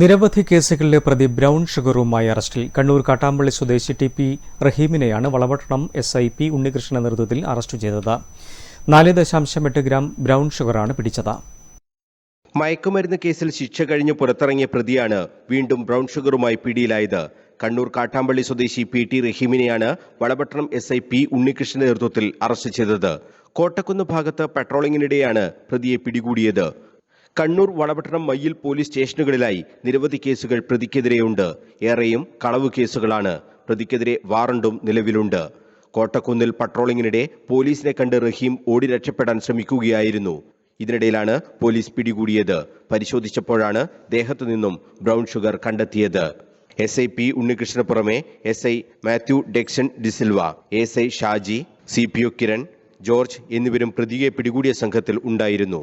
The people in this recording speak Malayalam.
നിരവധി കേസുകളിലെ പ്രതി ബ്രൗൺ ഷുഗറുമായി അറസ്റ്റിൽ. കണ്ണൂർ കാട്ടാമ്പള്ളി സ്വദേശി T P റഹീമിനെയാണ് Valapattanam S I P Unnikrishnan നേതൃത്വത്തിൽ അറസ്റ്റ് ചെയ്തത്. നാല് ദശാംശം എട്ട് ഗ്രാം ബ്രൗൺ ഷുഗറാണ് പിടിച്ചത്. മയക്കുമരുന്ന് കേസിൽ ശിക്ഷ കഴിഞ്ഞ് പുറത്തിറങ്ങിയ പ്രതിയാണ് വീണ്ടും ബ്രൗൺ ഷുഗറുമായി പിടിയിലായത്. കണ്ണൂർ കാട്ടാമ്പള്ളി സ്വദേശി P T റഹീമിനെയാണ് Valapattanam S I P Unnikrishnan നേതൃത്വത്തിൽ അറസ്റ്റ് ചെയ്തത്. കോട്ടക്കുന്ന് ഭാഗത്ത് പെട്രോളിങ്ങിനിടെയാണ് പ്രതിയെ പിടികൂടിയത്. കണ്ണൂർ വളപട്ടണം മയ്യിൽ പോലീസ് സ്റ്റേഷനുകളിലായി നിരവധി കേസുകൾ പ്രതിക്കെതിരെയുണ്ട്. ഏറെയും കളവ് കേസുകളാണ് പ്രതിക്കെതിരെ വാറണ്ടും നിലവിലുണ്ട്. കോട്ടക്കുന്നിൽ പട്രോളിങ്ങിനിടെ പോലീസിനെ കണ്ട് റഹീം ഓടി രക്ഷപ്പെടാൻ ശ്രമിക്കുകയായിരുന്നു. ഇതിനിടയിലാണ് പോലീസ് പിടികൂടിയത്. പരിശോധിച്ചപ്പോഴാണ് ദേഹത്തു നിന്നും ബ്രൗൺ ഷുഗർ കണ്ടെത്തിയത്. എസ് ഐ പി ഉണ്ണികൃഷ്ണന് പുറമെ S I Mathew Dexon D'Silva S I Shaji C P O Kiran George എന്നിവരും പ്രതിയെ പിടികൂടിയ സംഘത്തിൽ ഉണ്ടായിരുന്നു.